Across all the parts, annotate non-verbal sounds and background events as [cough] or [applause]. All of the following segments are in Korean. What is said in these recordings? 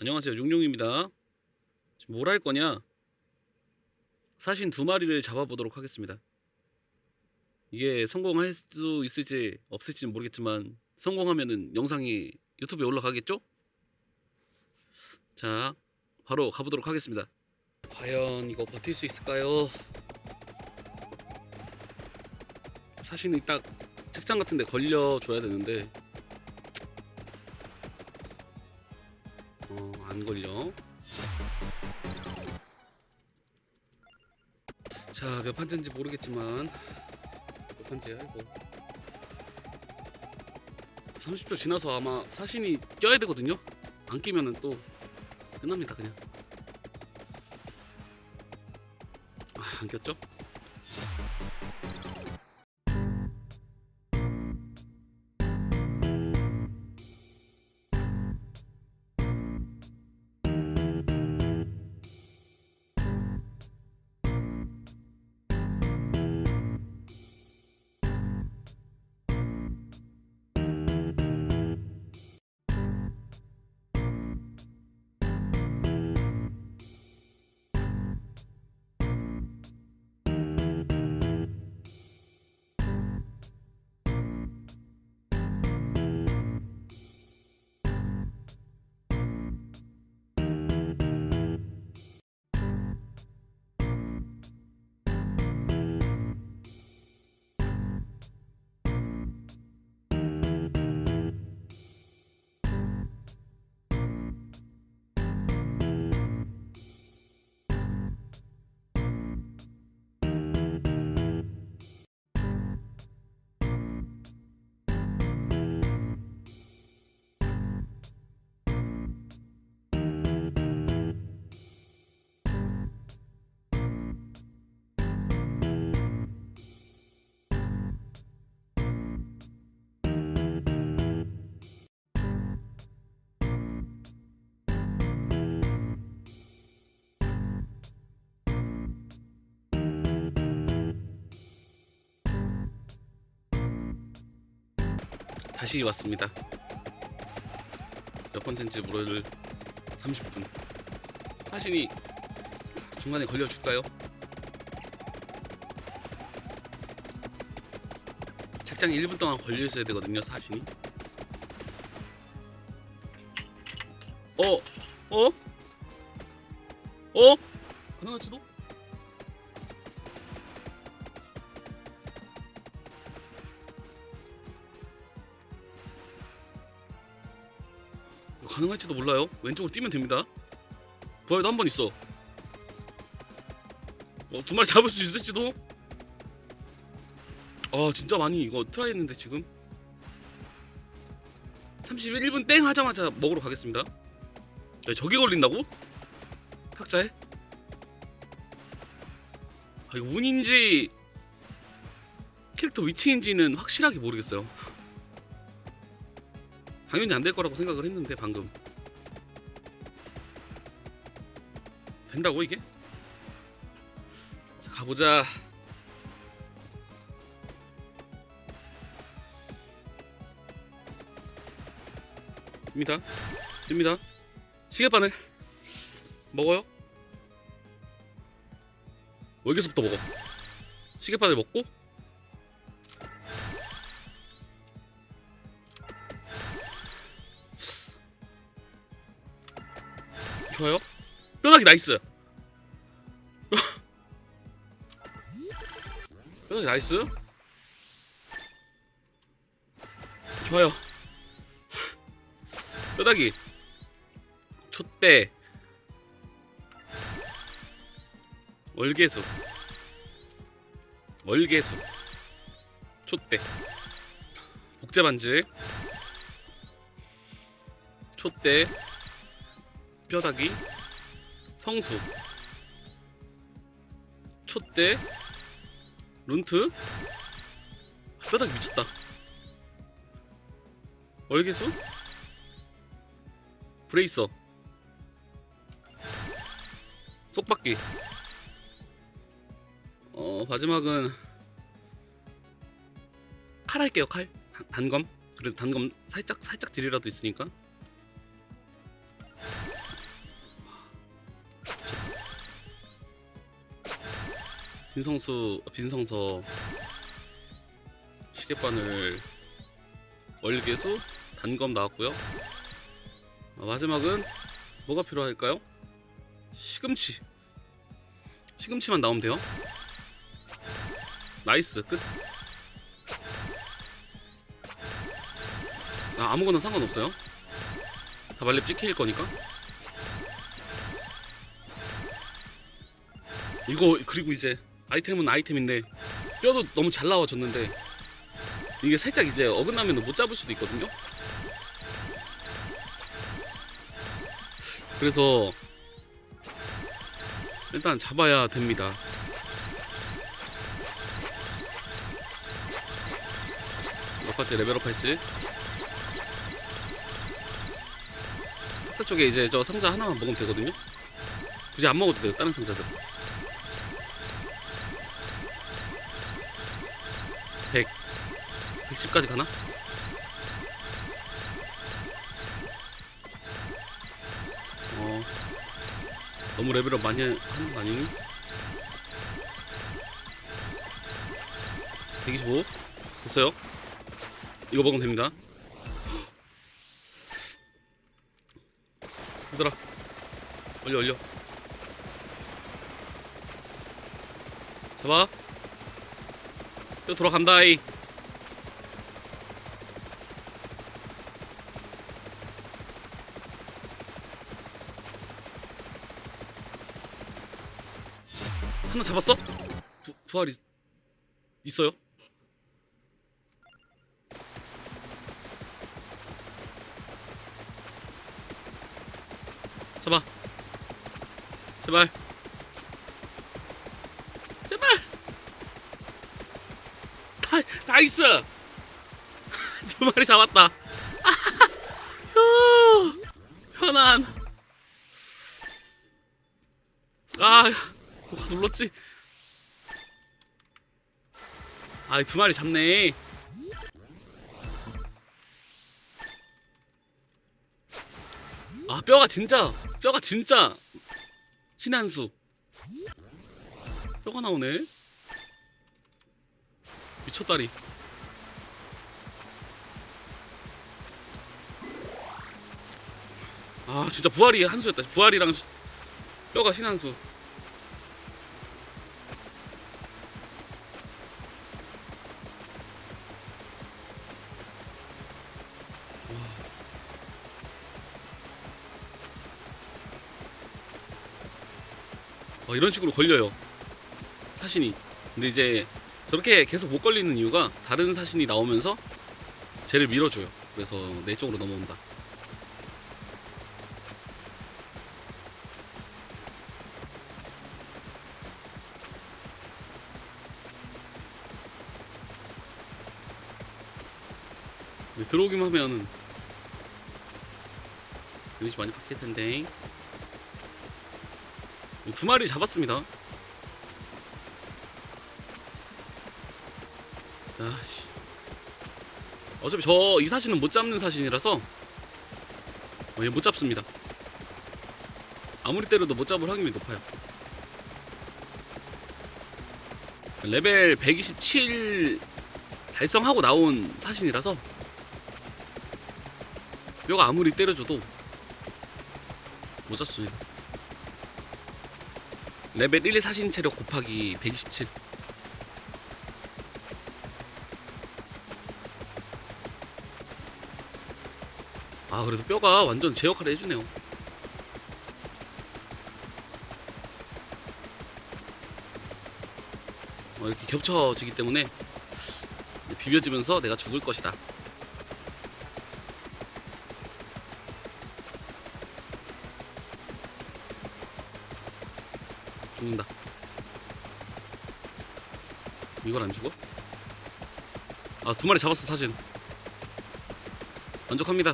안녕하세요. 용용입니다. 지금 뭘 할 거냐? 사신 두 마리를 잡아보도록 하겠습니다. 이게 성공할 수 있을지 없을지는 모르겠지만 성공하면은 영상이 유튜브에 올라가겠죠? 자 바로 가보도록 하겠습니다. 과연 이거 버틸 수 있을까요? 사신이 딱 책장 같은데 걸려줘야 되는데 안 걸려. 자, 몇 판째인지 모르겠지만 몇 판째야 이거. 30초 지나서 아마 사신이 껴야 되거든요. 안 끼면은 또 끝납니다 그냥. 아, 안 꼈죠? 다시 왔습니다. 몇 번째인지 모를 30분. 사신이 중간에 걸려줄까요? 책장에 1분 동안 걸려 있어야 되거든요, 사신이. 어? 어? 어? 가능할지도? 가능할지도 몰라요. 왼쪽으로 뛰면 됩니다. 부하에도 한 번 있어. 어, 두 마리 잡을 수 있을지도. 아 진짜 많이 이거 트라이 했는데 지금 31분 땡 하자마자 먹으러 가겠습니다. 야, 저기 걸린다고? 탁자에? 아, 이거 운인지 캐릭터 위치인지는 확실하게 모르겠어요. 당연히 안 될 거라고 생각을 했는데 방금. 된다고 이게? 자 가보자. 됩니다. 됩니다. 시계바늘. 먹어요? 여기서부터 먹어. 시계바늘 먹고 좋아요. 뼈다귀 나이스. [laughs] 뼈다귀 나이스. 좋아요. [laughs] 뼈다귀. 촛대. 월계수. 월계수. 촛대. 복제 반지. 촛대. 뼈다귀 성수 촛대 룬트? 아, 뼈다귀 미쳤다. 월계수? 브레이서 속바퀴 어 마지막은 칼 할게요 칼. 단- 단검? 그래도 단검 살짝 살짝 딜이라도 있으니까 빈성수 빈성서 시계바늘 월계수 단검 나왔고요. 아, 마지막은 뭐가 필요할까요? 시금치. 시금치만 나오면 돼요. 나이스 끝. 아, 아무거나 상관없어요. 다 말렙 찍힐 거니까. 이거 그리고 이제 아이템은 아이템인데 뼈도 너무 잘 나와줬는데 이게 살짝 이제 어긋나면 못 잡을 수도 있거든요. 그래서 일단 잡아야 됩니다. 몇 가지 레벨업 할지. 카타 쪽에 이제 저 상자 하나만 먹으면 되거든요. 굳이 안 먹어도 돼요. 다른 상자들. 110까지 가나? 어. 너무 레벨업 많이 하는 거 아니니? 125 됐어요? 이거 먹으면 됩니다. 얘들아 올려 올려. 잡아. 또 돌아간다이 하나 잡았어? 부, 부활이 있어요? 잡아. 제발. 제발. 다, 나이스! [laughs] 두 마리 잡았다. 휴 [laughs] [laughs] 편안. 아 뭐가 눌렀지? 아 두 마리 잡네. 아 뼈가 진짜 뼈가 진짜 신의 한수. 뼈가 나오네. 미쳤다리. 아 진짜 부활이 한수였다. 부활이랑 시- 뼈가 신의 한수 어, 이런 식으로 걸려요. 사신이. 근데 이제 저렇게 계속 못 걸리는 이유가 다른 사신이 나오면서 쟤를 밀어줘요. 그래서 내 쪽으로 넘어온다. 들어오기만 하면 여기서 많이 바뀔 텐데 두 마리 잡았습니다. 아씨. 어차피 저 이 사진은 못 잡는 사진이라서 어, 얘못 잡습니다. 아무리 때려도 못 잡을 확률이 높아요. 레벨 127 달성하고 나온 사신이라서 뼈가 아무리 때려줘도 못 잡습니다. 레벨 1 사신 체력 곱하기 127 아 그래도 뼈가 완전 제 역할을 해주네요. 어, 이렇게 겹쳐지기 때문에 비벼지면서 내가 죽을 것이다 죽는다. 이걸 안 죽어? 아, 두 마리 잡았어, 사진. 만족합니다.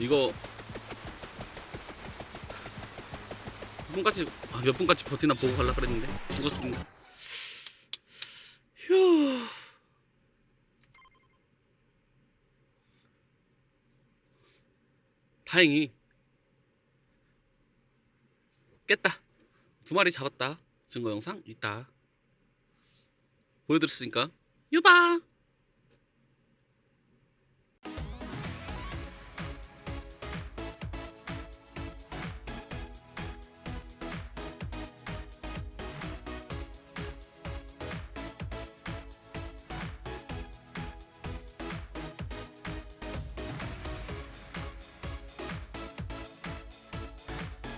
이거 몇 분까지 아, 몇 분까지 버티나 보고 갈라 그랬는데 죽었습니다. 다행히 깼다. 두 마리 잡았다. 증거 영상 있다. 보여드렸으니까 유방